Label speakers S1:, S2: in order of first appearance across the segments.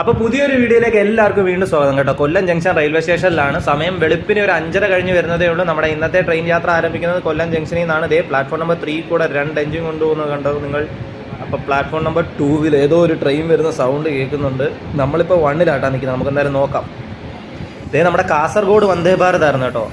S1: അപ്പൊ പുതിയൊരു വീഡിയോയിലേക്ക് എല്ലാവർക്കും വീണ്ടും സ്വാഗതം കേട്ടോ. കൊല്ലം ജംഗ്ഷൻ റെയിൽവേ സ്റ്റേഷനിലാണ്. സമയം വെളുപ്പിന് ഒരു അഞ്ചര കഴിഞ്ഞ് വരുന്നതേ ഉള്ളൂ. നമ്മുടെ ഇന്നത്തെ ട്രെയിൻ യാത്ര ആരംഭിക്കുന്നത് കൊല്ലം ജംഗ്ഷനിൽ നിന്നാണ്. ഇതേ പ്ലാറ്റ്ഫോം നമ്പർ ത്രീ കൂടെ രണ്ട് എഞ്ചിൻ കൊണ്ടുപോകുന്നത് കണ്ടോ നിങ്ങൾ? അപ്പൊ പ്ലാറ്റ്ഫോം നമ്പർ ടൂവിൽ ഏതോ ഒരു ട്രെയിൻ വരുന്ന സൗണ്ട് കേൾക്കുന്നുണ്ട്. നമ്മളിപ്പോൾ വണ്ണിലാട്ടാ നിൽക്കുന്നത്. നമുക്ക് എന്തായാലും നോക്കാം. ഇതേ നമ്മുടെ കാസർഗോഡ് വന്ദേ ഭാരത് ആയിരുന്നു കേട്ടോ.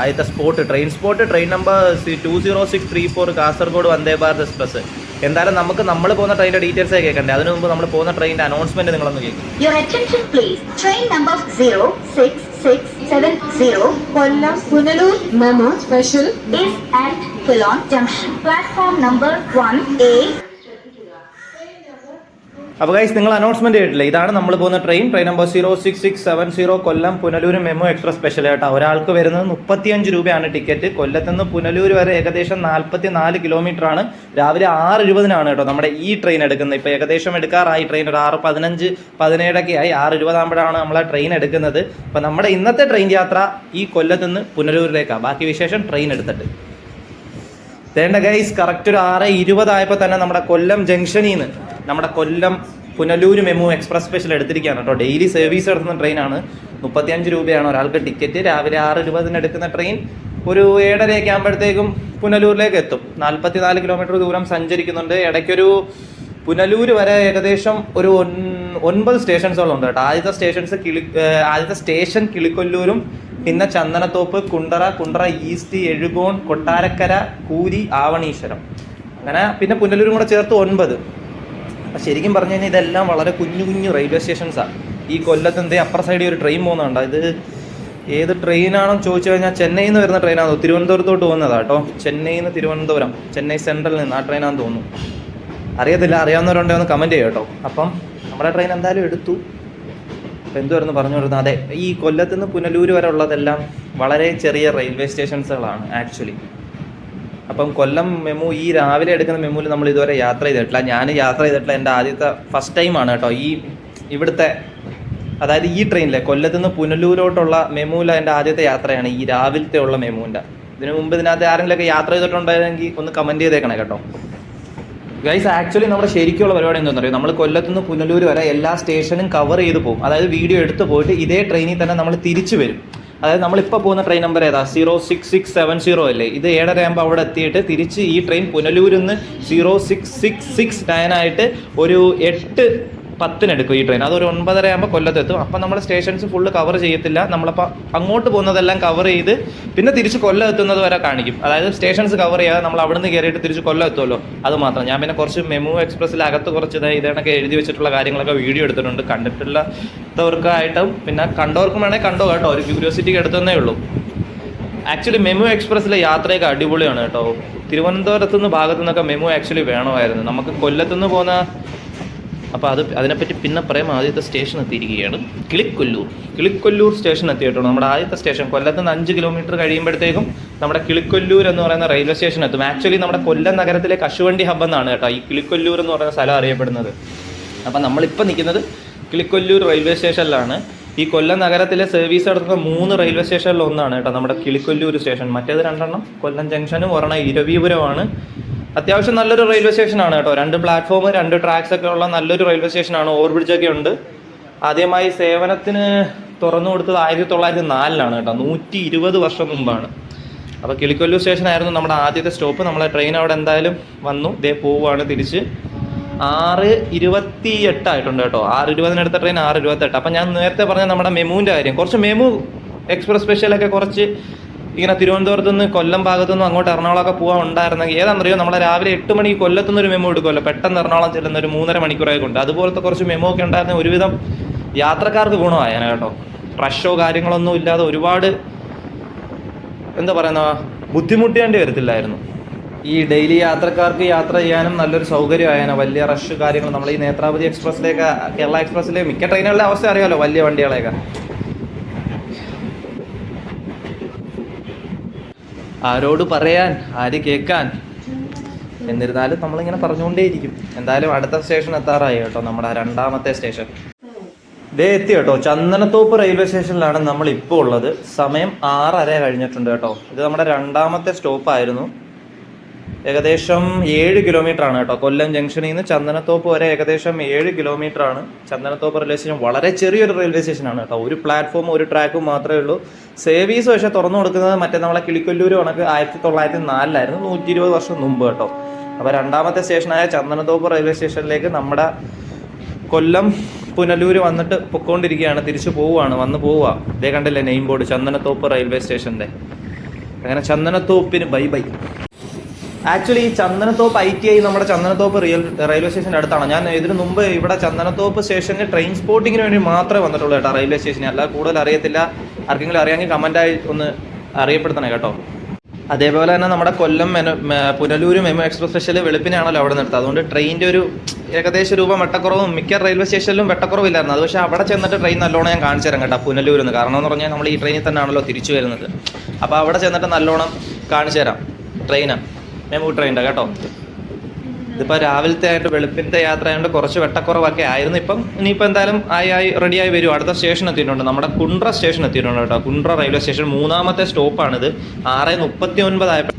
S1: ആദ്യത്തെ spot train spot train number two zero six three four Kasaragod Vande Bharat express എന്തായാലും നമുക്ക് നമ്മൾ പോകുന്ന ട്രെയിനിന്റെ ഡീറ്റെയിൽസ് ഒക്കെ കേൾക്കണ്ടേ? അതിനു മുമ്പ് നമ്മൾ പോകുന്ന ട്രെയിനിന്റെ അനൗൺസ്മെന്റ് നിങ്ങൾ ഒന്ന് കേൾക്കും.
S2: Your attention please train number zero
S3: six six seven zero
S2: Kollam Punalur MEMU special is platform number one eight
S1: അപ്പോൾ ഗൈസ് നിങ്ങൾ അനൗൺസ്മെന്റ് കേട്ടില്ല ഇതാണ് നമ്മൾ പോകുന്ന train train number zero six six seven zero Kollam Punalur MEMU express special കേട്ടോ ഒരാൾക്ക് വരുന്നത് മുപ്പത്തിയഞ്ച് രൂപയാണ് ടിക്കറ്റ് കൊല്ലത്ത് നിന്ന് പുനലൂർ വരെ ഏകദേശം നാൽപ്പത്തി നാല് കിലോമീറ്റർ ആണ്. രാവിലെ ആറ് ഇരുപതിനാണ് കേട്ടോ നമ്മുടെ ഈ ട്രെയിൻ എടുക്കുന്നത്. ഇപ്പോൾ ഏകദേശം എടുക്കാറായി. ട്രെയിൻ ഒരു ആറ് പതിനഞ്ച് പതിനേഴൊക്കെ ആയി. ആറ് ഇരുപതാകുമ്പോഴാണ് നമ്മൾ ആ ട്രെയിൻ എടുക്കുന്നത്. അപ്പോൾ നമ്മുടെ ഇന്നത്തെ ട്രെയിൻ യാത്ര ഈ കൊല്ലത്ത് നിന്ന് പുനലൂരിലേക്കാണ് ബാക്കി വിശേഷം ട്രെയിൻ എടുത്തിട്ട്. തേണ്ട ഗൈസ് കറക്റ്റ് ഒരു ആറ് ഇരുപതായപ്പോൾ തന്നെ നമ്മുടെ കൊല്ലം ജംഗ്ഷനിൽ നിന്ന് നമ്മുടെ Kollam Punalur MEMU express special എടുത്തിരിക്കുകയാണ് കേട്ടോ. ഡെയിലി സർവീസ് നടത്തുന്ന ട്രെയിനാണ് മുപ്പത്തിയഞ്ച് രൂപയാണ് ഒരാൾക്ക് ടിക്കറ്റ് രാവിലെ ആറ് ഇരുപതിന് എടുക്കുന്ന ട്രെയിൻ ഒരു ഏഴരയൊക്കെ ആകുമ്പോഴത്തേക്കും പുനലൂരിലേക്ക് എത്തും. നാൽപ്പത്തിനാല് കിലോമീറ്റർ ദൂരം സഞ്ചരിക്കുന്നുണ്ട്. ഇടയ്ക്കൊരു പുനലൂർ വരെ ഏകദേശം ഒരു ഒൻ- ഒൻപത് സ്റ്റേഷൻസോളം ഉണ്ട് കേട്ടോ. ആദ്യത്തെ സ്റ്റേഷൻസ് കിളി ആദ്യത്തെ സ്റ്റേഷൻ കിളിക്കൊല്ലൂരും പിന്നെ ചന്ദനത്തോപ്പ് കുണ്ടറ കുണ്ടറ ഈസ്റ്റ് എഴുകോൺ കൊട്ടാരക്കര കൂരി ആവണീശ്വരം. അങ്ങനെ പിന്നെ പുനലൂരും കൂടെ ചേർത്ത് ഒൻപത്. ശരിക്കും പറഞ്ഞു കഴിഞ്ഞാൽ ഇതെല്ലാം വളരെ കുഞ്ഞു കുഞ്ഞു റെയിൽവേ സ്റ്റേഷൻസാണ് ഈ കൊല്ലത്ത് എന്തേ അപ്പുറ സൈഡിൽ ഒരു ട്രെയിൻ പോകുന്നുണ്ട് ഇത് ഏത് ട്രെയിനാണെന്ന് ചോദിച്ചു കഴിഞ്ഞാൽ ചെന്നൈയിൽ നിന്ന് വരുന്ന ട്രെയിനാണോ തിരുവനന്തപുരത്തോട്ട് പോകുന്നതാണ് കേട്ടോ. ചെന്നൈയിൽ നിന്ന് തിരുവനന്തപുരം ചെന്നൈ സെൻട്രലിൽ നിന്ന് ആ ട്രെയിനാണെന്ന് തോന്നുന്നു. അറിയത്തില്ല അറിയാവുന്നവരുണ്ടെങ്കിൽ ഒന്ന് കമന്റ് ചെയ്യാം കേട്ടോ. അപ്പം നമ്മുടെ ട്രെയിൻ എന്തായാലും എടുത്തു. അപ്പം എന്തുവായിരുന്നു പറഞ്ഞു കൊടുക്കുന്നത് അതെ ഈ കൊല്ലത്ത് നിന്ന് പുനലൂർ വരെ ഉള്ളതെല്ലാം വളരെ ചെറിയ റെയിൽവേ സ്റ്റേഷൻസുകളാണ് ആക്ച്വലി അപ്പം കൊല്ലം മെമു ഈ രാവിലെ എടുക്കുന്ന മെമുവിൽ നമ്മൾ ഇതുവരെ യാത്ര ചെയ്തിട്ടില്ല. ഞാൻ യാത്ര ചെയ്തിട്ടില്ല. എന്റെ ആദ്യത്തെ ഫസ്റ്റ് ടൈമാണ് കേട്ടോ. ഈ ഇവിടുത്തെ അതായത് ഈ ട്രെയിനിലെ കൊല്ലത്തു നിന്ന് പുനലൂരോട്ടുള്ള മെമുവിലെ എന്റെ ആദ്യത്തെ യാത്രയാണ് ഈ രാവിലത്തെ ഉള്ള മെമുവിന്റെ. ഇതിനു മുമ്പ് ഇതിനകത്ത് ആരെങ്കിലുമൊക്കെ യാത്ര ചെയ്തിട്ടുണ്ടായിരുന്നെങ്കിൽ ഒന്ന് കമന്റ് ചെയ്തേക്കണേ കേട്ടോ. ഗൈസ് ആക്ച്വലി നമ്മുടെ ശരിക്കുള്ള പരിപാടി എന്താണെന്ന് അറിയോ? നമ്മൾ കൊല്ലത്തുനിന്ന് പുനലൂർ വരെ എല്ലാ സ്റ്റേഷനും കവർ ചെയ്ത് പോകും. അതായത് വീഡിയോ എടുത്ത് പോയിട്ട് ഇതേ ട്രെയിനിൽ തന്നെ നമ്മൾ തിരിച്ചു വരും. അതായത് നമ്മളിപ്പോൾ പോകുന്ന ട്രെയിൻ നമ്പർ ഏതാ? Zero six six seven zero അല്ലേ? ഇത് ഏഴര ആകുമ്പോൾ അവിടെ എത്തിയിട്ട് തിരിച്ച് ഈ ട്രെയിൻ പുനലൂരിൽ നിന്ന് zero six six six nine ആയിട്ട് ഒരു എട്ട് പത്തിനെടുക്കും ഈ ട്രെയിൻ അതൊരു ഒൻപതര ആകുമ്പോൾ കൊല്ലത്തെത്തും. അപ്പം നമ്മൾ സ്റ്റേഷൻസ് ഫുള്ള് കവർ ചെയ്യത്തില്ല. നമ്മളപ്പോൾ അങ്ങോട്ട് പോകുന്നതെല്ലാം കവർ ചെയ്ത് പിന്നെ തിരിച്ച് കൊല്ലം എത്തുന്നത് വരെ കാണിക്കും. അതായത് സ്റ്റേഷൻസ് കവർ ചെയ്യാതെ നമ്മൾ അവിടുന്ന് കയറിയിട്ട് തിരിച്ച് കൊല്ലം എത്തുമല്ലോ അത് മാത്രം. ഞാൻ പിന്നെ കുറച്ച് മെമു എക്സ്പ്രസ്സിൽ അകത്ത് കുറച്ച് ഇത് ഇതേണൊക്കെ എഴുതി വെച്ചിട്ടുള്ള കാര്യങ്ങളൊക്കെ വീഡിയോ എടുത്തിട്ടുണ്ട്. കണ്ടിട്ടുള്ളവർക്കായിട്ടും പിന്നെ കണ്ടവർക്കും വേണേൽ കണ്ടോ കേട്ടോ. ഒരു ക്യൂരിയോസിറ്റിക്ക് എടുത്തതന്നേ ഉള്ളൂ. ആക്ച്വലി മെമു എക്സ്പ്രസ്സിലെ യാത്രയൊക്കെ അടിപൊളിയാണ് കേട്ടോ. തിരുവനന്തപുരത്തുനിന്ന് ഭാഗത്തു നിന്നൊക്കെ മെമു ആക്ച്വലി വേണമായിരുന്നു. നമുക്ക് കൊല്ലത്തുനിന്ന് പോകുന്ന അപ്പോൾ അത് അതിനെപ്പറ്റി പിന്നെ പറയാം ആദ്യത്തെ സ്റ്റേഷൻ എത്തിയിരിക്കുകയാണ് കിളിക്കൊല്ലൂർ. കിളിക്കൊല്ലൂർ സ്റ്റേഷൻ എത്തിയിട്ടുണ്ട്. നമ്മുടെ ആദ്യത്തെ സ്റ്റേഷൻ കൊല്ലത്ത് നിന്ന് അഞ്ച് കിലോമീറ്റർ കഴിയുമ്പോഴത്തേക്കും നമ്മുടെ കിളിക്കൊല്ലൂർ എന്ന് പറയുന്ന റെയിൽവേ സ്റ്റേഷൻ എത്തും. ആക്ച്വലി നമ്മുടെ കൊല്ലം നഗരത്തിലെ കശുവണ്ടി ഹബ് എന്നാണ് കേട്ടോ ഈ കിളിക്കൊല്ലൂർ എന്ന് പറയുന്ന സ്ഥലം അറിയപ്പെടുന്നത്. അപ്പം നമ്മളിപ്പോൾ നിൽക്കുന്നത് കിളിക്കൊല്ലൂർ റെയിൽവേ സ്റ്റേഷനിലാണ് ഈ കൊല്ലം നഗരത്തിലെ സർവീസ് നടത്തുന്ന മൂന്ന് റെയിൽവേ സ്റ്റേഷനിൽ ഒന്നാണ് കേട്ടോ നമ്മുടെ കിളിക്കൊല്ലൂർ സ്റ്റേഷൻ മറ്റേത് രണ്ടെണ്ണം കൊല്ലം ജംഗ്ഷനും ഒരെണ്ണം ഇരവീപുരമാണ്. അത്യാവശ്യം നല്ലൊരു റെയിൽവേ സ്റ്റേഷനാണ് കേട്ടോ. രണ്ട് പ്ലാറ്റ്ഫോം രണ്ട് ട്രാക്സ് ഒക്കെ ഉള്ള നല്ലൊരു റെയിൽവേ സ്റ്റേഷനാണ് ഒക്കെ ഉണ്ട്. ആദ്യമായി സേവനത്തിന് തുറന്നു കൊടുത്തത് ആയിരത്തി തൊള്ളായിരത്തി നാലിലാണ് കേട്ടോ. നൂറ്റി ഇരുപത് വർഷം മുമ്പാണ്. അപ്പോൾ കിളിക്കൊല്ലൂർ സ്റ്റേഷനായിരുന്നു നമ്മുടെ ആദ്യത്തെ സ്റ്റോപ്പ് നമ്മളെ ട്രെയിൻ അവിടെ എന്തായാലും വന്നു. ഇതേ പോവുകയാണ് തിരിച്ച്. ആറ് ഇരുപത്തി എട്ടായിട്ടുണ്ട് കേട്ടോ. ആറ് ഇരുപതിനടുത്ത ട്രെയിൻ ആറ് ഇരുപത്തെട്ട്. അപ്പം ഞാൻ നേരത്തെ പറഞ്ഞ നമ്മുടെ മെമുവിന്റെ കാര്യം. കുറച്ച് മെമു എക്സ്പ്രസ് സ്പെഷ്യലൊക്കെ കുറച്ച് ഇങ്ങനെ തിരുവനന്തപുരത്ത് നിന്ന് കൊല്ലം ഭാഗത്തു നിന്ന് അങ്ങോട്ട് എറണാകുളമൊക്കെ പോകാൻ ഉണ്ടായിരുന്നെങ്കിൽ ഏതാണെന്നറിയോ? നമ്മളെ രാവിലെ എട്ട് മണിക്ക് കൊല്ലത്തുനിന്ന് ഒരു മെമ്മോ എടുക്കുമല്ലോ. പെട്ടെന്ന് എറണാകുളം ചെല്ലുന്ന ഒരു മൂന്നര മണിക്കൂറൊക്കെ ഉണ്ട് അതുപോലത്തെ കുറച്ച് മെമ്മോ ഒക്കെ ഉണ്ടായിരുന്ന ഒരുവിധം യാത്രക്കാർക്ക് ഗുണമായാണ് കേട്ടോ. റഷോ കാര്യങ്ങളൊന്നും ഇല്ലാതെ ഒരുപാട് എന്താ പറയുന്ന ബുദ്ധിമുട്ടേണ്ടി വരത്തില്ലായിരുന്നു. ഈ ഡെയിലി യാത്രക്കാർക്ക് യാത്ര ചെയ്യാനും നല്ലൊരു സൗകര്യമായാണ് വലിയ റഷ് കാര്യങ്ങൾ നമ്മൾ ഈ നേത്രാവതി എക്സ്പ്രസ്സിലേക്ക് കേരള എക്സ്പ്രസ്സിലെ മിക്ക ട്രെയിനുകളുടെ അവസ്ഥ അറിയാമല്ലോ വലിയ വണ്ടികളെയൊക്കെ. ആരോട് പറയാൻ ആര് കേൾക്കാൻ? എന്നിരുന്നാലും നമ്മളിങ്ങനെ പറഞ്ഞുകൊണ്ടേയിരിക്കും. എന്തായാലും അടുത്ത സ്റ്റേഷൻ എത്താറായി കേട്ടോ നമ്മുടെ രണ്ടാമത്തെ സ്റ്റേഷൻ ദേ എത്തി കേട്ടോ ചന്ദനത്തോപ്പ് റെയിൽവേ സ്റ്റേഷനിലാണ് നമ്മൾ ഇപ്പോൾ ഉള്ളത്. സമയം ആറര കഴിഞ്ഞിട്ടുണ്ട് കേട്ടോ. ഇത് നമ്മുടെ രണ്ടാമത്തെ സ്റ്റോപ്പ് ആയിരുന്നു. ഏകദേശം ഏഴ് കിലോമീറ്റർ ആണ് കേട്ടോ. കൊല്ലം ജംഗ്ഷനിൽ നിന്ന് ചന്ദനത്തോപ്പ് വരെ ഏകദേശം ഏഴ് കിലോമീറ്റർ ആണ്. ചന്ദനത്തോപ്പ് റെയിൽവേ സ്റ്റേഷൻ വളരെ ചെറിയൊരു റെയിൽവേ സ്റ്റേഷൻ ആണ് കേട്ടോ. ഒരു പ്ലാറ്റ്ഫോം ഒരു ട്രാക്കും മാത്രമേ ഉള്ളൂ. സേവീസ് പക്ഷേ തുറന്നു കൊടുക്കുന്നത് മറ്റേ നമ്മളെ കിളിക്കൊല്ലൂർ കണക്ക് ആയിരത്തി തൊള്ളായിരത്തി നാലിലായിരുന്നു നൂറ്റി ഇരുപത് വർഷം മുമ്പ് കേട്ടോ. അപ്പോൾ രണ്ടാമത്തെ സ്റ്റേഷനായ ചന്ദനത്തോപ്പ് റെയിൽവേ സ്റ്റേഷനിലേക്ക് നമ്മുടെ കൊല്ലം പുനലൂര് വന്നിട്ട് പൊക്കോണ്ടിരിക്കുകയാണ്. തിരിച്ചു പോവുകയാണ് വന്ന് പോവുക. ഇതേ കണ്ടല്ലേ നെയിം ബോർഡ് ചന്ദനത്തോപ്പ് റെയിൽവേ സ്റ്റേഷന്റെ അങ്ങനെ ചന്ദനത്തോപ്പിന് ബൈ ബൈ ആക്ച്വലി ഈ ചന്ദനത്തോപ്പ് ഐ ടി ഐ നമ്മുടെ ചന്ദനത്തോപ്പ് റിയൽ റെയിൽവേ സ്റ്റേഷന്റെ അടുത്താണ്. ഞാൻ ഇതിനു മുമ്പ് ഇവിടെ ചന്ദനത്തോപ്പ് സ്റ്റേഷനിൽ ട്രെയിൻ സ്പോട്ടിങ്ങിന് വേണ്ടി മാത്രമേ വന്നിട്ടുള്ളൂ കേട്ടോ റെയിൽവേ സ്റ്റേഷനിൽ അല്ലാതെ കൂടുതൽ അറിയത്തില്ല. ആർക്കെങ്കിലും അറിയാമെങ്കിൽ കമന്റായി ഒന്ന് അറിയപ്പെടുത്തണേ കേട്ടോ. അതേപോലെ തന്നെ നമ്മുടെ Kollam MEMU Punalur MEMU express special വെളുപ്പിനാണല്ലോ അവിടെ നിർത്തുക അതുകൊണ്ട് ട്രെയിനിന്റെ ഒരു ഏകദേശം രൂപ വെട്ടക്കുറവും മിക്ക റെയിൽവേ സ്റ്റേഷനിലും വെട്ടക്കുറവില്ലായിരുന്നു. അത് പക്ഷേ അവിടെ ചെന്നിട്ട് ട്രെയിൻ നല്ലോണം ഞാൻ കാണിച്ചു തരാം കേട്ടോ പുനലൂരിൽ നിന്ന് കാരണം എന്ന് പറഞ്ഞാൽ നമ്മൾ ഈ ട്രെയിനിൽ തന്നെയാണല്ലോ തിരിച്ചു വരുന്നത്. അപ്പോൾ അവിടെ ചെന്നിട്ട് നല്ലോണം കാണിച്ചു തരാം ട്രെയിനാണ് മെമു ട്രെയിനിന്റെ കേട്ടോ. ഇതിപ്പോൾ രാവിലത്തെ ആയിട്ട് വെളുപ്പിന്റെ യാത്ര ആയതുകൊണ്ട് കുറച്ച് വെട്ടക്കുറവൊക്കെ ആയിരുന്നു. ഇപ്പം ഇനിയിപ്പോൾ എന്തായാലും ആയി ആയി റെഡിയായി വരും. അടുത്ത സ്റ്റേഷൻ എത്തിയിട്ടുണ്ട്. നമ്മുടെ കുണ്ട്ര സ്റ്റേഷൻ എത്തിയിട്ടുണ്ട് കേട്ടോ. കുണ്ട്ര റെയിൽവേ സ്റ്റേഷൻ മൂന്നാമത്തെ സ്റ്റോപ്പാണിത് ആറ് മുപ്പത്തി ഒൻപത് ആയപ്പോൾ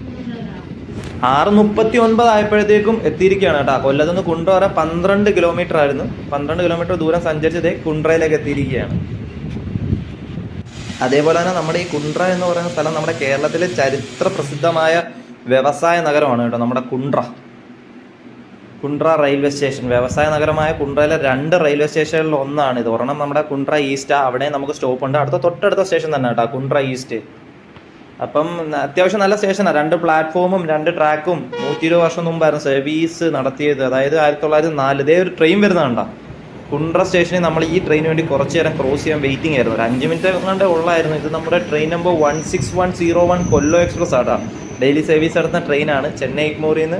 S1: ആറ് മുപ്പത്തി ഒൻപത് ആയപ്പോഴത്തേക്കും എത്തിയിരിക്കുകയാണ് കേട്ടോ. കൊല്ലത്ത് നിന്ന് കുണ്ട്ര വരെ പന്ത്രണ്ട് കിലോമീറ്റർ ആയിരുന്നു. പന്ത്രണ്ട് കിലോമീറ്റർ ദൂരം സഞ്ചരിച്ചതേ കുണ്ട്രയിലേക്ക് എത്തിയിരിക്കുകയാണ്. അതേപോലെ തന്നെ നമ്മുടെ ഈ കുണ്ട്ര എന്ന് പറയുന്ന സ്ഥലം നമ്മുടെ കേരളത്തിലെ ചരിത്ര പ്രസിദ്ധമായ വ്യവസായ നഗരമാണ് കേട്ടോ നമ്മുടെ കുണ്ട്ര. Kundara railway station. വ്യവസായ നഗരമായ കുണ്ട്രയിലെ രണ്ട് റെയിൽവേ സ്റ്റേഷനുകളിൽ ഒന്നാണ് ഇത്. ഒരെണ്ണം നമ്മുടെ കുണ്ട്ര ഈസ്റ്റ് അവിടെ നമുക്ക് സ്റ്റോപ്പ് ഉണ്ട്. അടുത്ത തൊട്ടടുത്ത സ്റ്റേഷൻ തന്നെ കേട്ടോ കുണ്ട്ര ഈസ്റ്റ്. അപ്പം അത്യാവശ്യം നല്ല സ്റ്റേഷനാണ്. രണ്ട് പ്ലാറ്റ്ഫോമും രണ്ട് ട്രാക്കും നൂറ്റി ഇരുപത് വർഷം മുമ്പായിരുന്നു സർവീസ് നടത്തിയത്. അതായത് ആയിരത്തി തൊള്ളായിരത്തി നാല് ഇതേ ഒരു ട്രെയിൻ വരുന്നതുണ്ടോ കുണ്ട്ര സ്റ്റേഷനിൽ നമ്മൾ ഈ ട്രെയിന് വേണ്ടി കുറച്ച് നേരം ക്രോസ് ചെയ്യാൻ വെയിറ്റിംഗ് ആയിരുന്നു. ഒരു അഞ്ച് മിനിറ്റ് കണ്ടേ ഉള്ളായിരുന്നു. ഇത് നമ്മുടെ train number one six one zero one Kollam express ആട്ടാ ഡെയിലി സർവീസ് നടത്തുന്ന ട്രെയിനാണ് ചെന്നൈ ഇഗ്മോറിൽ നിന്ന്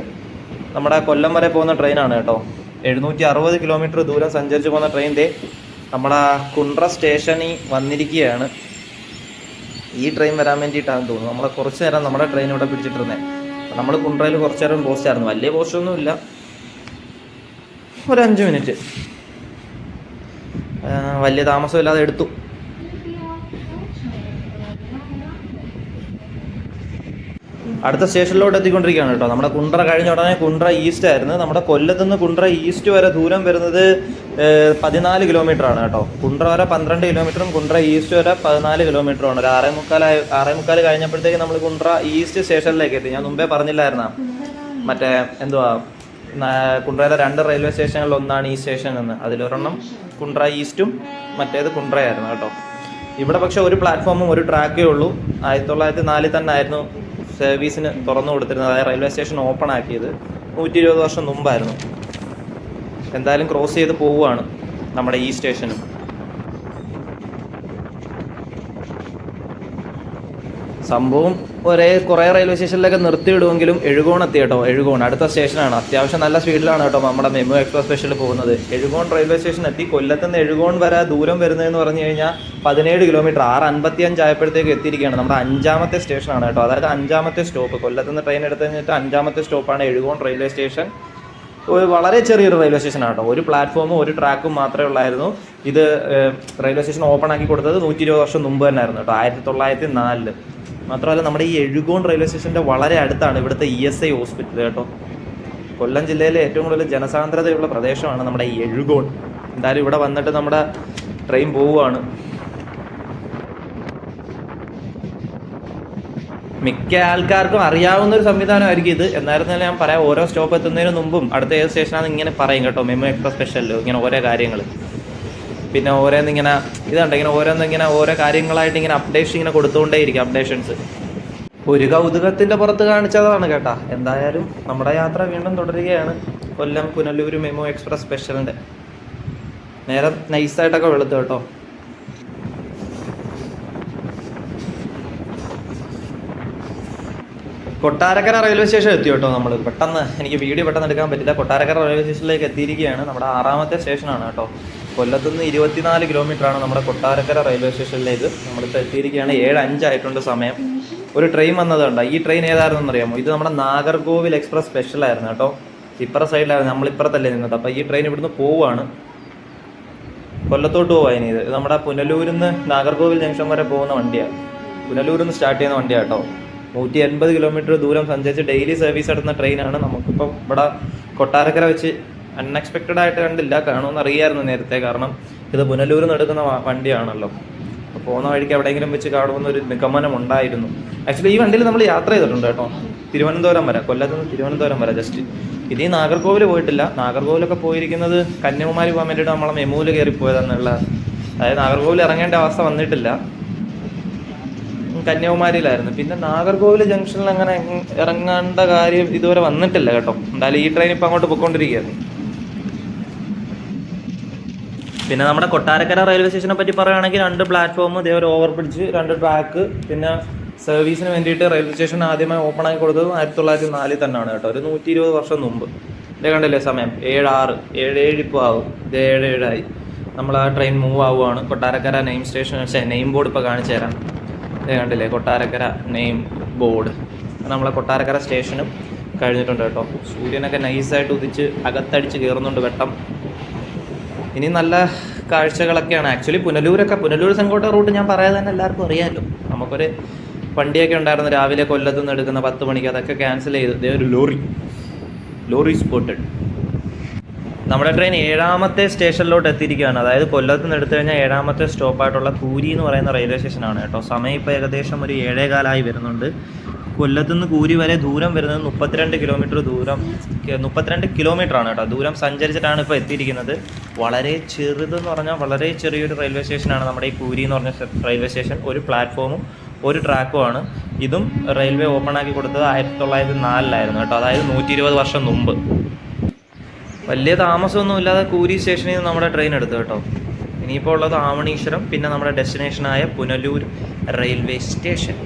S1: നമ്മുടെ കൊല്ലം വരെ പോകുന്ന ട്രെയിനാണ് കേട്ടോ. എഴുന്നൂറ്റി അറുപത് കിലോമീറ്റർ ദൂരം സഞ്ചരിച്ച് പോകുന്ന ട്രെയിൻ ദേ നമ്മുടെ കുണ്ട്ര സ്റ്റേഷനിൽ വന്നിരിക്കുകയാണ്. ഈ ട്രെയിൻ വരാൻ വേണ്ടിയിട്ടാണ് തോന്നുന്നു. നമ്മളെ കുറച്ച് നേരം നമ്മുടെ ട്രെയിൻ ഇവിടെ പിടിച്ചിട്ടിരുന്നത് നമ്മൾ കുണ്ട്രയിൽ കുറച്ച് നേരം പോസ്റ്റ് ആയിരുന്നു. വലിയ പോസ്റ്റ് ഒന്നും ഇല്ല. ഒരു അഞ്ച് മിനിറ്റ് വലിയ താമസമില്ലാതെ എടുത്തു. അടുത്ത സ്റ്റേഷനിലോട്ട് എത്തിക്കൊണ്ടിരിക്കുകയാണ് കേട്ടോ. നമ്മുടെ കുണ്ട്ര കഴിഞ്ഞ ഉടനെ കുണ്ട്ര ഈസ്റ്റ് ആയിരുന്നു. നമ്മുടെ കൊല്ലത്ത് നിന്ന് കുണ്ട്ര ഈസ്റ്റ് വരെ ദൂരം വരുന്നത് പതിനാല് കിലോമീറ്റർ ആണ് കേട്ടോ. കുണ്ട്ര വരെ പന്ത്രണ്ട് കിലോമീറ്ററും കുണ്ട്ര ഈസ്റ്റ് വരെ പതിനാല് കിലോമീറ്ററും ആണ്. ഒരു ആറേ മുക്കാലായ ആറേ മുക്കാൽ കഴിഞ്ഞപ്പോഴത്തേക്ക് നമ്മൾ കുണ്ട്ര ഈസ്റ്റ് സ്റ്റേഷനിലേക്ക് എത്തി. ഞാൻ മുമ്പേ പറഞ്ഞില്ലായിരുന്ന? മറ്റേ എന്തുവാ? കുണ്ട്രയിലെ രണ്ട് റെയിൽവേ സ്റ്റേഷനുകളിൽ ഒന്നാണ് ഈ സ്റ്റേഷൻ എന്ന്. അതിലൊരെണ്ണം കുണ്ട്ര ഈസ്റ്റും മറ്റേത് കുണ്ട്രയായിരുന്നു കേട്ടോ. ഇവിടെ പക്ഷെ ഒരു പ്ലാറ്റ്ഫോമും ഒരു ട്രാക്കേ ഉള്ളൂ. ആയിരത്തി തൊള്ളായിരത്തി നാലിൽ തന്നെ ആയിരുന്നു സർവീസിന് തുറന്നു കൊടുത്തിരുന്നത്. അതായത് റെയിൽവേ സ്റ്റേഷൻ ഓപ്പൺ ആക്കിയത് നൂറ്റി ഇരുപത് വർഷം മുമ്പായിരുന്നു. എന്തായാലും ക്രോസ് ചെയ്ത് പോവുകയാണ് നമ്മുടെ ഈ സ്റ്റേഷനും സംഭവം ഒരേ കുറേ റെയിൽവേ സ്റ്റേഷനിലൊക്കെ നിർത്തിയിടുമെങ്കിലും എഴുകോൺ എത്തി കേട്ടോ എഴുകോൺ അടുത്ത സ്റ്റേഷനാണ് അത്യാവശ്യം നല്ല സ്പീഡിലാണ് കേട്ടോ നമ്മുടെ മെമു എക്സ്പ്രസ് സ്പെഷ്യൽ പോകുന്നത്. എഴുകോൺ റെയിൽവേ സ്റ്റേഷൻ എത്തി. കൊല്ലത്ത് നിന്ന് എഴുകോൺ വരെ ദൂരം വരുന്നതെന്ന് പറഞ്ഞു കഴിഞ്ഞാൽ പതിനേഴ് കിലോമീറ്റർ ആറ് അൻപത്തി അഞ്ച് ആയപ്പോഴത്തേക്ക് എത്തിയിരിക്കുകയാണ്. നമ്മുടെ അഞ്ചാമത്തെ സ്റ്റേഷനാണ് കേട്ടോ. അതായത് അഞ്ചാമത്തെ സ്റ്റോപ്പ് കൊല്ലത്ത് നിന്ന് ട്രെയിൻ എടുത്ത് കഴിഞ്ഞിട്ട് അഞ്ചാമത്തെ സ്റ്റോപ്പാണ് എഴുകോൺ റെയിൽവേ സ്റ്റേഷൻ ഒരു വളരെ ചെറിയൊരു റെയിൽവേ സ്റ്റേഷൻ ആട്ടോ ഒരു പ്ലാറ്റ്ഫോമും ഒരു ട്രാക്കും മാത്രമേ ഉള്ളായിരുന്നു. ഇത് റെയിൽവേ സ്റ്റേഷൻ ഓപ്പൺ ആക്കി കൊടുത്തത് നൂറ്റി ഇരുപത് വർഷം മുമ്പ് തന്നെ ആയിരുന്നു കേട്ടോ. ആയിരത്തി തൊള്ളായിരത്തി നാലിൽ. മാത്രമല്ല നമ്മുടെ ഈ എഴുകോൺ റെയിൽവേ സ്റ്റേഷന്റെ വളരെ അടുത്താണ് ഇവിടുത്തെ ഇ എസ് ഐ ഹോസ്പിറ്റൽ കേട്ടോ. കൊല്ലം ജില്ലയിലെ ഏറ്റവും കൂടുതൽ ജനസാന്ദ്രതയുള്ള പ്രദേശമാണ് നമ്മുടെ ഈ എഴുകോൺ. എന്തായാലും ഇവിടെ വന്നിട്ട് നമ്മുടെ ട്രെയിൻ പോവുകയാണ്. മിക്ക ആൾക്കാർക്കും അറിയാവുന്ന ഒരു സംവിധാനമായിരിക്കും ഇത്. എന്നായിരുന്നാലും ഞാൻ പറയാം ഓരോ സ്റ്റോപ്പ് എത്തുന്നതിന് മുമ്പും അടുത്ത ഏത് സ്റ്റേഷനാണെന്ന് ഇങ്ങനെ പറയും കേട്ടോ. മെമു എക്സ്പ്രസ് സ്പെഷ്യലിലോ ഇങ്ങനെ ഓരോ കാര്യങ്ങൾ പിന്നെ ഓരോന്ന് ഇങ്ങനെ ഇതുണ്ട് ഇങ്ങനെ ഓരോന്ന് ഇങ്ങനെ ഓരോ കാര്യങ്ങളായിട്ട് ഇങ്ങനെ അപ്ഡേഷൻ ഇങ്ങനെ കൊടുത്തുകൊണ്ടേയിരിക്കും അപ്ഡേഷൻസ് ഒരു കൗതുകത്തിന്റെ പുറത്ത് കാണിച്ചതാണ് കേട്ടാ. എന്തായാലും നമ്മുടെ യാത്ര വീണ്ടും തുടരുകയാണ്. കൊല്ലം പുനലൂർ മെമോ എക്സ്പ്രസ് സ്പെഷ്യലിന്റെ. നേരെ നൈസായിട്ടൊക്കെ വെളുത്തു കേട്ടോ. കൊട്ടാരക്കര റെയിൽവേ സ്റ്റേഷൻ എത്തി കേട്ടോ നമ്മൾ പെട്ടെന്ന് എനിക്ക് വീഡിയോ പെട്ടെന്ന് എടുക്കാൻ പറ്റില്ല. കൊട്ടാരക്കര റെയിൽവേ സ്റ്റേഷനിലേക്ക് എത്തിയിരിക്കുകയാണ്. നമ്മുടെ ആറാമത്തെ സ്റ്റേഷനാണ് കേട്ടോ. കൊല്ലത്തുനിന്ന് ഇരുപത്തിനാല് കിലോമീറ്റർ ആണ് നമ്മുടെ കൊട്ടാരക്കര റെയിൽവേ സ്റ്റേഷനിലേക്ക് നമ്മളിപ്പോൾ എത്തിയിരിക്കുകയാണ്. ഏഴ് അഞ്ചായിട്ടുണ്ട് സമയം. ഒരു ട്രെയിൻ വന്നതുണ്ട് ഈ ട്രെയിൻ ഏതായിരുന്നു അറിയാമോ? ഇത് നമ്മുടെ നാഗർകോവിൽ എക്സ്പ്രസ് സ്പെഷ്യൽ ആയിരുന്നു കേട്ടോ. ഇപ്പുറ സൈഡിലായിരുന്നു നമ്മൾ ഇപ്പുറത്തല്ലേ നിന്നത്. അപ്പോൾ ഈ ട്രെയിൻ ഇവിടുന്ന് പോവുകയാണ്. കൊല്ലത്തോട്ട് പോവാ ഇനി ഇത്. നമ്മുടെ പുനലൂരിൽ നിന്ന് നാഗർകോവിൽ ജംഗ്ഷൻ വരെ പോകുന്ന വണ്ടിയാണ്. പുനലൂരിൽ നിന്ന് സ്റ്റാർട്ട് ചെയ്യുന്ന വണ്ടിയാണ് കേട്ടോ. നൂറ്റി എൺപത് കിലോമീറ്റർ ദൂരം സഞ്ചരിച്ച് ഡെയിലി സർവീസ് നടത്തുന്ന ട്രെയിനാണ് നമുക്കിപ്പം ഇവിടെ കൊട്ടാരക്കര വെച്ച് അൺഎക്സ്പെക്റ്റഡ് ആയിട്ട് കണ്ടില്ല. കാണുമെന്ന് അറിയായിരുന്നു നേരത്തെ. കാരണം ഇത് പുനലൂരിൽ നിന്ന് എടുക്കുന്ന വണ്ടിയാണല്ലോ. അപ്പോൾ പോകുന്ന വഴിക്ക് എവിടെയെങ്കിലും വെച്ച് കാണുമെന്ന് ഒരു നിഗമനം ഉണ്ടായിരുന്നു. ആക്ച്വലി ഈ വണ്ടിയിൽ നമ്മൾ യാത്ര ചെയ്തിട്ടുണ്ട് കേട്ടോ. തിരുവനന്തപുരം വരെ കൊല്ലത്ത് നിന്ന് തിരുവനന്തപുരം വരെ ജസ്റ്റ് ഇനി നാഗർകോവിൽ പോയിട്ടില്ല. നാഗർകോവിലൊക്കെ പോയിരിക്കുന്നത് കന്യാകുമാരി പോകാൻ വേണ്ടിയിട്ട് നമ്മളെ മെമൂൽ കയറി പോയതെന്നുള്ള അതായത് നാഗർകോവിൽ ഇറങ്ങേണ്ട അവസ്ഥ വന്നിട്ടില്ല. കന്യാകുമാരിയിലായിരുന്നു. പിന്നെ നാഗർകോവിൽ ജംഗ്ഷനിൽ അങ്ങനെ ഇറങ്ങേണ്ട കാര്യം ഇതുവരെ വന്നിട്ടില്ല കേട്ടോ. എന്തായാലും ഈ ട്രെയിൻ ഇപ്പം അങ്ങോട്ട് പോയിക്കൊണ്ടിരിക്കുകയായിരുന്നു പിന്നെ നമ്മുടെ കൊട്ടാരക്കര റെയിൽവേ സ്റ്റേഷനെ പറ്റി പറയുകയാണെങ്കിൽ രണ്ട് പ്ലാറ്റ്ഫോം ഇതേ ഒരു ഓവർ ബ്രിഡ്ജ് രണ്ട് ട്രാക്ക് പിന്നെ സർവീസിന് വേണ്ടിയിട്ട് റെയിൽവേ സ്റ്റേഷൻ ആദ്യമായി ഓപ്പൺ ആക്കി കൊടുത്തത് ആയിരത്തി തൊള്ളായിരത്തി നാലിൽ തന്നെയാണ് കേട്ടോ. ഒരു നൂറ്റി ഇരുപത് വർഷം മുമ്പ്. ഇതേ കണ്ടില്ലേ സമയം? ഏഴ് ആറ് ഏഴ് ഏഴ് ഇപ്പോൾ ആവും. ഇത് ഏഴ് ഏഴായി. നമ്മൾ ആ ട്രെയിൻ മൂവ് ആവുകയാണ് Kottarakkara name station name board ഇപ്പോൾ കാണിച്ചു തരാം. ഇതേ കണ്ടില്ലേ? കൊട്ടാരക്കര നെയിം ബോർഡ് നമ്മളെ കൊട്ടാരക്കര സ്റ്റേഷനും കഴിഞ്ഞിട്ടുണ്ട് കേട്ടോ. സൂര്യനൊക്കെ നൈസായിട്ട് ഉദിച്ച് അകത്തടിച്ച് കയറുന്നുണ്ട് വെട്ടം. ഇനി നല്ല കാഴ്ചകളൊക്കെയാണ്. ആക്ച്വലി പുനലൂരൊക്കെ പുനലൂർ സെങ്കോട്ട റൂട്ട് ഞാൻ പറയാതെ തന്നെ എല്ലാവർക്കും അറിയാമല്ലോ. നമുക്കൊരു വണ്ടിയൊക്കെ ഉണ്ടായിരുന്നു രാവിലെ കൊല്ലത്ത് നിന്ന് എടുക്കുന്ന പത്ത് മണിക്ക് അതൊക്കെ ക്യാൻസൽ ചെയ്തു. ദേ ഒരു ലോറി. ലോറി സ്പോട്ടഡ് നമ്മുടെ ട്രെയിൻ ഏഴാമത്തെ സ്റ്റേഷനിലോട്ട് എത്തിയിരിക്കുകയാണ്. അതായത് കൊല്ലത്ത് നിന്ന് എടുത്തു കഴിഞ്ഞാൽ ഏഴാമത്തെ സ്റ്റോപ്പായിട്ടുള്ള പൂരി എന്ന് പറയുന്ന റെയിൽവേ സ്റ്റേഷനാണ് കേട്ടോ. സമയം ഇപ്പോൾ ഏകദേശം ഒരു ഏഴേകാലായി വരുന്നുണ്ട്. കൊല്ലത്ത് നിന്ന് കൂരി വരെ ദൂരം വരുന്നത് മുപ്പത്തിരണ്ട് കിലോമീറ്റർ ദൂരം മുപ്പത്തിരണ്ട് കിലോമീറ്റർ ആണ് കേട്ടോ. ദൂരം സഞ്ചരിച്ചിട്ടാണ് ഇപ്പോൾ എത്തിയിരിക്കുന്നത്. വളരെ ചെറുതെന്ന് പറഞ്ഞാൽ വളരെ ചെറിയൊരു റെയിൽവേ സ്റ്റേഷനാണ് നമ്മുടെ ഈ കൂരി എന്ന് പറഞ്ഞ റെയിൽവേ സ്റ്റേഷൻ ഒരു പ്ലാറ്റ്ഫോമും ഒരു ട്രാക്കുമാണ് ഇതും റെയിൽവേ ഓപ്പൺ ആക്കി കൊടുത്തത് ആയിരത്തി തൊള്ളായിരത്തി നാലിലായിരുന്നു കേട്ടോ. അതായത് നൂറ്റി ഇരുപത് വർഷം മുമ്പ്. വലിയ താമസമൊന്നും ഇല്ലാതെ കൂരി സ്റ്റേഷനിൽ നിന്ന് നമ്മുടെ ട്രെയിൻ എടുത്തു കേട്ടോ. ഇനിയിപ്പോൾ ഉള്ളത് ആവണീശ്വരം പിന്നെ നമ്മുടെ ഡെസ്റ്റിനേഷനായ പുനലൂർ റെയിൽവേ സ്റ്റേഷൻ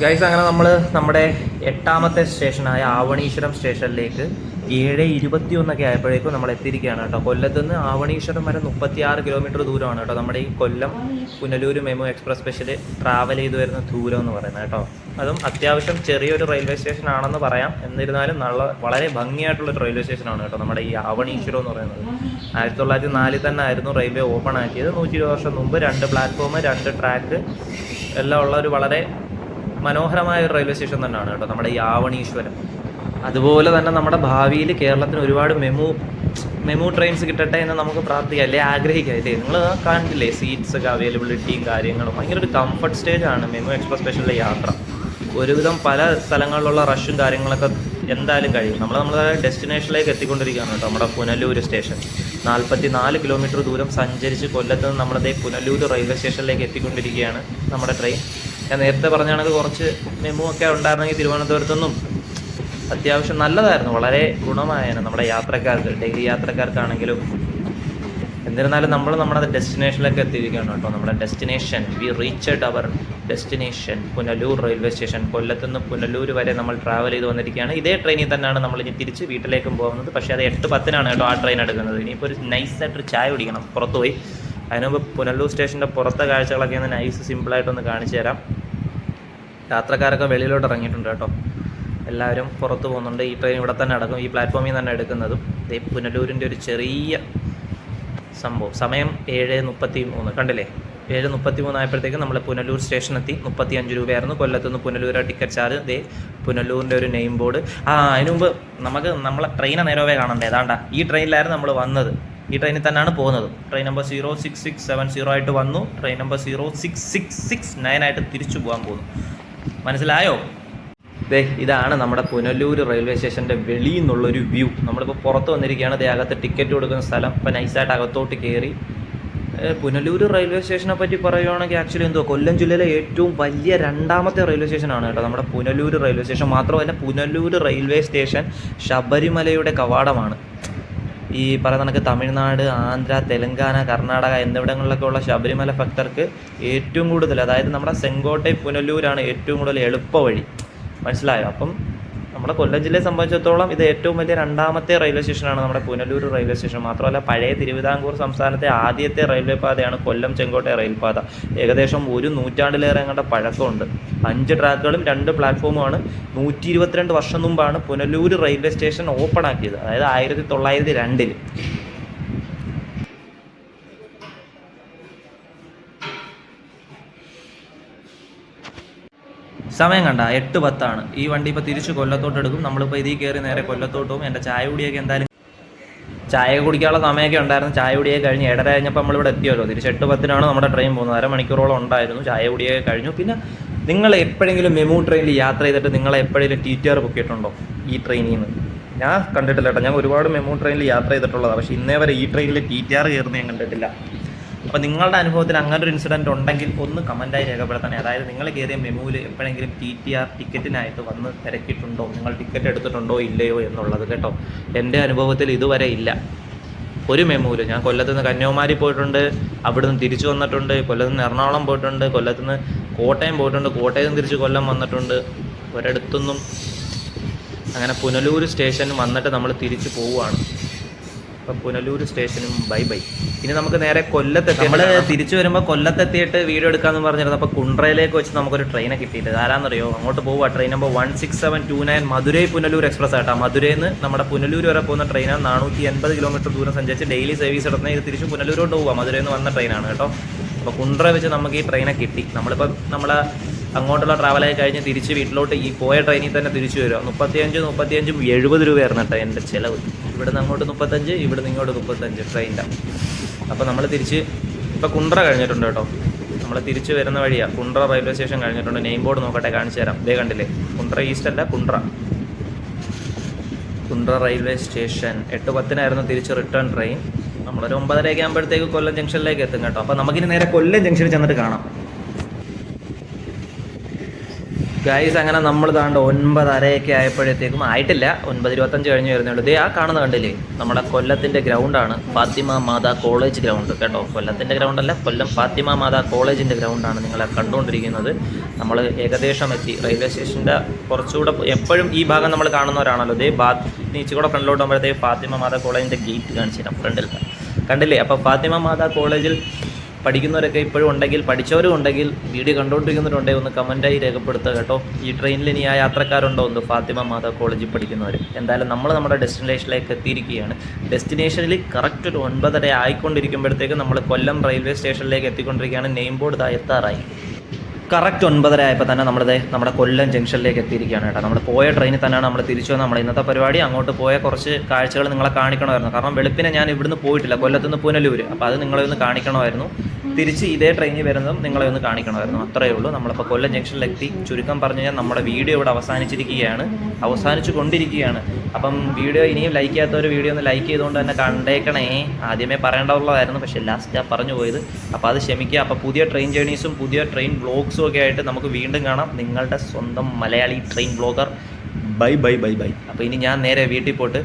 S1: ഗൈസ് അങ്ങനെ നമ്മൾ നമ്മുടെ എട്ടാമത്തെ സ്റ്റേഷനായ ആവണീശ്വരം സ്റ്റേഷനിലേക്ക് ഏഴ് ഇരുപത്തി ഒന്നൊക്കെ ആയപ്പോഴേക്കും നമ്മൾ എത്തിയിരിക്കുകയാണ് കേട്ടോ. കൊല്ലത്ത് നിന്ന് ആവണീശ്വരം വരെ മുപ്പത്തിയാറ് കിലോമീറ്റർ ദൂരമാണ് കേട്ടോ. നമ്മുടെ ഈ Kollam Punalur MEMU express special travel ചെയ്തു വരുന്ന ദൂരം എന്ന് പറയുന്നത് കേട്ടോ. അതും അത്യാവശ്യം ചെറിയൊരു റെയിൽവേ സ്റ്റേഷൻ ആണെന്ന് പറയാം. എന്നിരുന്നാലും നല്ല വളരെ ഭംഗിയായിട്ടുള്ളൊരു റെയിൽവേ സ്റ്റേഷനാണ് കേട്ടോ നമ്മുടെ ഈ ആവണീശ്വരം എന്ന് പറയുന്നത്. ആയിരത്തി തൊള്ളായിരത്തി നാലിൽ തന്നെ ആയിരുന്നു റെയിൽവേ ഓപ്പൺ ആക്കിയത്. നൂറ്റി ഇരുപത് വർഷം മുമ്പ് രണ്ട് പ്ലാറ്റ്ഫോം രണ്ട് ട്രാക്ക് എല്ലാം ഉള്ള ഒരു വളരെ മനോഹരമായ ഒരു റെയിൽവേ സ്റ്റേഷൻ തന്നെയാണ് കേട്ടോ നമ്മുടെ ഈ ആവണീശ്വരം. അതുപോലെ തന്നെ നമ്മുടെ ഭാവിയിൽ കേരളത്തിന് ഒരുപാട് മെമു മെമു ട്രെയിൻസ് കിട്ടട്ടെ എന്ന് നമുക്ക് പ്രാർത്ഥിക്കാം അല്ലേ ആഗ്രഹിക്കാം അല്ലേ? നിങ്ങൾ കണ്ടില്ലേ സീറ്റ്സ് ഒക്കെ അവൈലബിലിറ്റിയും കാര്യങ്ങളും. ഭയങ്കര ഒരു കംഫർട്ട് സ്റ്റേജ് ആണ് മെമു എക്സ്പ്രസ് സ്പെഷ്യലിലെ യാത്ര. ഒരുവിധം പല സ്ഥലങ്ങളിലുള്ള റഷും കാര്യങ്ങളൊക്കെ എന്തായാലും കഴിയും. നമ്മൾ നമ്മുടെ ഡെസ്റ്റിനേഷനിലേക്ക് എത്തിക്കൊണ്ടിരിക്കുകയാണ് കേട്ടോ നമ്മുടെ പുനലൂർ സ്റ്റേഷൻ നാൽപ്പത്തി നാല് കിലോമീറ്റർ ദൂരം സഞ്ചരിച്ച് കൊല്ലത്ത് നിന്ന് നമ്മുടെ പുനലൂർ റെയിൽവേ സ്റ്റേഷനിലേക്ക് എത്തിക്കൊണ്ടിരിക്കുകയാണ് നമ്മുടെ ട്രെയിൻ ഞാൻ നേരത്തെ പറഞ്ഞാണെങ്കിൽ കുറച്ച് മെമു ഒക്കെ ഉണ്ടായിരുന്നെങ്കിൽ തിരുവനന്തപുരത്തു നിന്നും അത്യാവശ്യം നല്ലതായിരുന്നു. വളരെ ഗുണമായേനെ നമ്മുടെ യാത്രക്കാർക്ക് ഡെയിലി യാത്രക്കാർക്കാണെങ്കിലും. എന്നിരുന്നാലും നമ്മൾ നമ്മുടെ ഡെസ്റ്റിനേഷനിലേക്ക് എത്തിയിരിക്കുകയാണ് കേട്ടോ. നമ്മുടെ destination we reached our destination Punalur railway station കൊല്ലത്ത് നിന്ന് പുനലൂർ വരെ നമ്മൾ ട്രാവൽ ചെയ്ത് വന്നിരിക്കുകയാണ്. ഇതേ ട്രെയിനിൽ തന്നെയാണ് നമ്മൾ ഇനി തിരിച്ച് വീട്ടിലേക്കും പോകുന്നത്. പക്ഷേ അത് എട്ട് പത്തിനാണ് കേട്ടോ ആ ട്രെയിൻ എടുക്കുന്നത്. ഇനിയിപ്പോൾ ഒരു നൈസായിട്ടൊരു ചായ കുടിക്കണം പുറത്ത് പോയി അതിന് പുനലൂർ സ്റ്റേഷന്റെ പുറത്തെ കാഴ്ചകളൊക്കെ ഒന്ന് നൈസ് സിമ്പിളായിട്ടൊന്ന് കാണിച്ചു തരാം. യാത്രക്കാരൊക്കെ വെളിയിലോട്ട് ഇറങ്ങിയിട്ടുണ്ട് കേട്ടോ. എല്ലാവരും പുറത്ത് പോകുന്നുണ്ട്. ഈ ട്രെയിൻ ഇവിടെ തന്നെ അടക്കും ഈ പ്ലാറ്റ്ഫോമിൽ തന്നെ എടുക്കുന്നതും. പുനലൂരിന്റെ ഒരു ചെറിയ സംഭവം. സമയം ഏഴ് മുപ്പത്തി മൂന്ന് കണ്ടില്ലേ? ഏഴ് മുപ്പത്തി മൂന്നായപ്പോഴത്തേക്ക് നമ്മൾ പുനലൂർ സ്റ്റേഷൻ എത്തി. മുപ്പത്തി അഞ്ച് രൂപയായിരുന്നു. കൊല്ലത്തുനിന്ന് പുനലൂർ ടിക്കറ്റ് ചാർജ്. ദേ പുനലൂരിന്റെ ഒരു നെയിം ബോർഡ് ആ അതിനു മുമ്പ് നമുക്ക് നമ്മളെ ട്രെയിനെ നേരവേ കാണണ്ടേ? ഏതാണ്ട? ഈ ട്രെയിനിലായിരുന്നു നമ്മൾ വന്നത്. ഈ ട്രെയിനിൽ തന്നെയാണ് പോകുന്നത്. Train number zero six six seven zero ആയിട്ട് വന്നു. Train number zero six six six nine ആയിട്ട് തിരിച്ചു പോകാൻ പോകുന്നു. മനസ്സിലായോ? ദേ ഇതാണ് നമ്മുടെ പുനലൂർ റെയിൽവേ സ്റ്റേഷന്റെ വെളിയിൽ നിന്നുള്ളൊരു വ്യൂ. നമ്മളിപ്പോൾ പുറത്ത് വന്നിരിക്കുകയാണ്. ദേ അകത്ത് ടിക്കറ്റ് കൊടുക്കുന്ന സ്ഥലം. ഇപ്പോൾ നൈസായിട്ട് അകത്തോട്ട് കയറി. പുനലൂർ റെയിൽവേ സ്റ്റേഷനെ പറ്റി പറയുവാണെങ്കിൽ ആക്ച്വലി എന്തോ കൊല്ലം ജില്ലയിലെ ഏറ്റവും വലിയ രണ്ടാമത്തെ റെയിൽവേ സ്റ്റേഷനാണ് കേട്ടോ നമ്മുടെ പുനലൂർ റെയിൽവേ സ്റ്റേഷൻ. മാത്രമല്ല പുനലൂർ റെയിൽവേ സ്റ്റേഷൻ ശബരിമലയുടെ കവാടമാണ്. ഈ പറയുന്ന കണക്ക് തമിഴ്നാട് ആന്ധ്ര തെലങ്കാന കർണാടക എന്നിവിടങ്ങളിലൊക്കെ ഉള്ള ശബരിമല ഭക്തർക്ക് ഏറ്റവും കൂടുതൽ അതായത് നമ്മുടെ സെങ്കോട്ടൈ പുനലൂരാണ് ഏറ്റവും കൂടുതൽ എളുപ്പ വഴി മനസ്സിലായോ? അപ്പം നമ്മുടെ കൊല്ലം ജില്ലയെ സംബന്ധിച്ചിടത്തോളം ഇത് ഏറ്റവും വലിയ രണ്ടാമത്തെ റെയിൽവേ സ്റ്റേഷനാണ് നമ്മുടെ പുനലൂർ റെയിൽവേ സ്റ്റേഷൻ മാത്രമല്ല പഴയ തിരുവിതാംകൂർ സംസ്ഥാനത്തെ ആദ്യത്തെ റെയിൽവേ പാതയാണ് കൊല്ലം ചെങ്കോട്ടെ റെയിൽപാത ഏകദേശം ഒരു നൂറ്റാണ്ടിലേറെ അങ്ങോട്ട് പഴക്കമുണ്ട്. അഞ്ച് ട്രാക്കുകളും രണ്ട് പ്ലാറ്റ്ഫോമുമാണ് നൂറ്റി ഇരുപത്തിരണ്ട് വർഷം മുമ്പാണ് പുനലൂർ റെയിൽവേ സ്റ്റേഷൻ ഓപ്പൺ ആക്കിയത്. അതായത് ആയിരത്തി തൊള്ളായിരത്തി രണ്ടിൽ സമയം കണ്ട എട്ട് പത്താണ്. ഈ വണ്ടി ഇപ്പോൾ തിരിച്ച് കൊല്ലത്തോട്ട് എടുക്കും. നമ്മളിപ്പോൾ ഇതിൽ കയറി നേരെ കൊല്ലത്തോട്ട്. പോകും എന്റെ ചായ കുടിയൊക്കെ എന്തായാലും ചായ കുടിക്കാനുള്ള സമയമൊക്കെ ഉണ്ടായിരുന്നു. ചായ കുടിയൊക്കെ കഴിഞ്ഞ് ഇടര കഴിഞ്ഞപ്പോൾ നമ്മളിവിടെ എത്തിയല്ലോ. തിരിച്ച് എട്ട് പത്തിനാണ് നമ്മുടെ ട്രെയിൻ പോകുന്നത്. അരമണിക്കൂറോളം ഉണ്ടായിരുന്നു. ചായ കുടിയൊക്കെ കഴിഞ്ഞു. പിന്നെ നിങ്ങൾ എപ്പോഴെങ്കിലും മെമു ട്രെയിനിൽ യാത്ര ചെയ്തിട്ട് നിങ്ങളെ എപ്പോഴെങ്കിലും ടി ടി ആർ ബുക്ക് ചെയ്തിട്ടുണ്ടോ ഈ ട്രെയിനിൽ നിന്ന്? ഞാൻ കണ്ടിട്ടില്ല കേട്ടോ. ഞാൻ ഒരുപാട് മെമു ട്രെയിനിൽ യാത്ര ചെയ്തിട്ടുള്ളതാണ് പക്ഷേ ഇന്നേ വരെ ഈ ട്രെയിനിൽ ടി ടി ആർ കയറുന്ന ഞാൻ കണ്ടിട്ടില്ല. അപ്പോൾ നിങ്ങളുടെ അനുഭവത്തിൽ അങ്ങനെ ഒരു ഇൻസിഡന്റ് ഉണ്ടെങ്കിൽ ഒന്ന് കമന്റായി രേഖപ്പെടുത്തണം. അതായത് നിങ്ങൾ കയറിയ മെമുവിൽ എപ്പോഴെങ്കിലും ടി ടി ആർ ടിക്കറ്റിനായിട്ട് വന്ന് തിരക്കിയിട്ടുണ്ടോ നിങ്ങൾ ടിക്കറ്റ് എടുത്തിട്ടുണ്ടോ? ഇല്ലയോ എന്നുള്ളത് കേട്ടോ. എന്റെ അനുഭവത്തിൽ ഇതുവരെ ഇല്ല. ഒരു മെമുവിൽ ഞാൻ കൊല്ലത്ത് നിന്ന് കന്യാകുമാരി പോയിട്ടുണ്ട് അവിടുന്ന് തിരിച്ചു വന്നിട്ടുണ്ട് കൊല്ലത്ത് നിന്ന് എറണാകുളം പോയിട്ടുണ്ട് കൊല്ലത്ത് നിന്ന് കോട്ടയം പോയിട്ടുണ്ട് കോട്ടയത്ത് നിന്ന് തിരിച്ച് കൊല്ലം വന്നിട്ടുണ്ട്. ഒരിടത്തൊന്നും അങ്ങനെ പുനലൂർ സ്റ്റേഷനിൽ വന്നിട്ട് നമ്മൾ തിരിച്ചു പോവുകയാണ്. അപ്പം പുനലൂർ സ്റ്റേഷനും ബൈ ബൈ. ഇനി നമുക്ക് നേരെ കൊല്ലത്തെത്തി നമ്മൾ തിരിച്ചു വരുമ്പോൾ കൊല്ലത്തെത്തിയിട്ട് വീഡിയോ എടുക്കാമെന്ന് പറഞ്ഞിരുന്നു. അപ്പോൾ കുണ്ട്രയിലേക്ക് വെച്ച് നമുക്കൊരു ട്രെയിനെ കിട്ടിയിട്ട് ആരാന്നറിയോ? അങ്ങോട്ട് പോവുക. Train number one six seven two nine Madurai Punalur express ആയിട്ടാ മധുരയിൽ നിന്ന് നമ്മുടെ പുനലൂർ വരെ പോകുന്ന ട്രെയിനാണ് നാനൂറ്റി എൺപത് കിലോമീറ്റർ ദൂരം സഞ്ചരിച്ച് ഡെയിലി സർവീസ് നടത്തുന്ന ഇത് തിരിച്ച് പുനലൂരോട്ട് പോവുക. മധുരയിൽ നിന്ന് വന്ന ട്രെയിനാണ് കേട്ടോ. അപ്പോൾ കുണ്ട്ര വെച്ച് നമുക്ക് ഈ ട്രെയിനെ കിട്ടി. നമ്മളിപ്പോൾ നമ്മളെ അങ്ങോട്ടുള്ള ട്രാവലായി കഴിഞ്ഞ് തിരിച്ച് വീട്ടിലോട്ട് ഈ പോയ ട്രെയിനിൽ തന്നെ തിരിച്ചു വരിക. മുപ്പത്തിയഞ്ച് മുപ്പത്തിയഞ്ചും എഴുപത് രൂപയായിരുന്നു കേട്ടോ എന്റെ ചിലവ്. ഇവിടുന്ന് അങ്ങോട്ട് മുപ്പത്തഞ്ച് ഇവിടുന്ന് ഇങ്ങോട്ട് മുപ്പത്തഞ്ച് ട്രെയിനിന്റെ അപ്പോൾ നമ്മൾ തിരിച്ച് ഇപ്പോൾ കുണ്ട്ര കഴിഞ്ഞിട്ടുണ്ട് കേട്ടോ. നമ്മൾ തിരിച്ച് വരുന്ന വഴിയാണ് കുണ്ട്ര റെയിൽവേ സ്റ്റേഷൻ കഴിഞ്ഞിട്ടുണ്ട്. നെയിം ബോർഡ് നോക്കട്ടെ കാണിച്ചു തരാം. ഇതേ കണ്ടില്ലേ? കുണ്ട്ര ഈസ്റ്റ് അല്ല കുണ്ട്ര. കുണ്ട്ര റെയിൽവേ സ്റ്റേഷൻ എട്ട് പത്തിനായിരുന്നു തിരിച്ച് റിട്ടേൺ ട്രെയിൻ നമ്മളൊരു ഒമ്പതരയൊക്കെ ആകുമ്പോഴത്തേക്ക് കൊല്ലം ജംഗ്ഷനിലേക്ക് എത്തും കേട്ടോ. അപ്പോൾ നമുക്കിനി നേരെ കൊല്ലം ജംഗ്ഷനിൽ ചെന്നിട്ട് കാണാം. ഗൈസ് അങ്ങനെ നമ്മൾ താണ്ട് ഒൻപതരയൊക്കെ ആയപ്പോഴത്തേക്കും ആയിട്ടില്ല. ഒൻപത് ഇരുപത്തഞ്ച് കഴിഞ്ഞ് വരുന്നുള്ളൂ ഇതേ ആ കാണുന്ന കണ്ടില്ലേ? നമ്മുടെ കൊല്ലത്തിന്റെ ഗ്രൗണ്ടാണ്. Fatima Mata college ground. കേട്ടോ? കൊല്ലത്തിന്റെ ഗ്രൗണ്ടല്ല കൊല്ലം ഫാത്തിമ മാതാ കോളേജിന്റെ ഗ്രൗണ്ടാണ് നിങ്ങളെ കണ്ടുകൊണ്ടിരിക്കുന്നത്. നമ്മൾ ഏകദേശം എത്തി. റെയിൽവേ സ്റ്റേഷന്റെ കുറച്ചുകൂടെ എപ്പോഴും ഈ ഭാഗം നമ്മൾ കാണുന്നവരാണല്ലോ. ഇതേ ബാ നീച്ചുകൂടെ ഫ്രണ്ടിലോട്ട് പോകുമ്പോഴത്തേക്ക് ഫാത്തിമ മാതാ കോളേജിന്റെ ഗേറ്റ് കാണിച്ചു തരാം. ഫ്രണ്ടിൽ. കണ്ടില്ലേ? അപ്പോൾ ഫാത്തിമ മാതാ കോളേജിൽ പഠിക്കുന്നവരൊക്കെ ഇപ്പോഴും ഉണ്ടെങ്കിൽ പഠിച്ചവരും ഉണ്ടെങ്കിൽ വീഡിയോ കണ്ടുകൊണ്ടിരിക്കുന്നവരുണ്ടെങ്കിൽ ഒന്ന് കമന്റായി രേഖപ്പെടുത്തുക കേട്ടോ. ഈ ട്രെയിനിൽ ഇനി ആ യാത്രക്കാരുണ്ടോ ഒന്ന് ഫാത്തിമ മാതാ കോളേജിൽ പഠിക്കുന്നവർ എന്തായാലും നമ്മൾ നമ്മുടെ ഡെസ്റ്റിനേഷനിലേക്ക് എത്തിയിരിക്കുകയാണ്. ഡെസ്റ്റിനേഷനിൽ കറക്റ്റ് ഒരു ഒൻപതര ആയിക്കൊണ്ടിരിക്കുമ്പോഴത്തേക്കും നമ്മൾ കൊല്ലം റെയിൽവേ സ്റ്റേഷനിലേക്ക് എത്തിക്കൊണ്ടിരിക്കുകയാണ്. നെയിം ബോർഡ് എത്താറായി. കറക്റ്റ് ഒൻപതര ആയപ്പോൾ തന്നെ നമ്മളിത് നമ്മുടെ കൊല്ലം ജംഗ്ഷനിലേക്ക് എത്തിയിരിക്കുകയാണ് കേട്ടോ. നമ്മൾ പോയ ട്രെയിനിൽ തന്നെയാണ് നമ്മൾ തിരിച്ചു വന്നത്. നമ്മുടെ ഇന്നത്തെ പരിപാടി അങ്ങോട്ട് പോയ കുറച്ച് കാഴ്ചകൾ നിങ്ങളെ കാണിക്കണമായിരുന്നു. കാരണം വെളുപ്പിനെ ഞാൻ ഇവിടുന്ന് പോയിട്ടില്ല. കൊല്ലത്തുനിന്ന് പുനലൂർ അപ്പോൾ അത് നിങ്ങളെ ഒന്ന് കാണിക്കണമായിരുന്നു. തിരിച്ച് ഇതേ ട്രെയിനിൽ വരുന്നതും നിങ്ങളെ ഒന്ന് കാണിക്കണമായിരുന്നു. അത്രയേ ഉള്ളൂ. നമ്മളിപ്പോൾ കൊല്ലം ജംഗ്ഷനിലെത്തി ചുരുക്കം പറഞ്ഞു കഴിഞ്ഞാൽ നമ്മുടെ വീഡിയോ ഇവിടെ അവസാനിച്ചിരിക്കുകയാണ്. അവസാനിച്ചു കൊണ്ടിരിക്കുകയാണ്. അപ്പം വീഡിയോ ഇനിയും ലൈക്ക് ചെയ്യാത്തവർ വീഡിയോ ഒന്ന് ലൈക്ക് ചെയ്തുകൊണ്ട് തന്നെ കണ്ടേക്കണേ. ആദ്യമേ പറയേണ്ടതുള്ളതായിരുന്നു. പക്ഷേ ലാസ്റ്റ് ഞാൻ പറഞ്ഞു പോയത്. അപ്പോൾ അത് ക്ഷമിക്കുക. അപ്പോൾ പുതിയ ട്രെയിൻ ജേണീസും പുതിയ ട്രെയിൻ ബ്ലോഗ്സും ഒക്കെ ആയിട്ട് നമുക്ക് വീണ്ടും കാണാം. നിങ്ങളുടെ സ്വന്തം Malayali train blogger bye bye bye bye അപ്പോൾ ഇനി ഞാൻ നേരെ വീട്ടിൽ പോയിട്ട്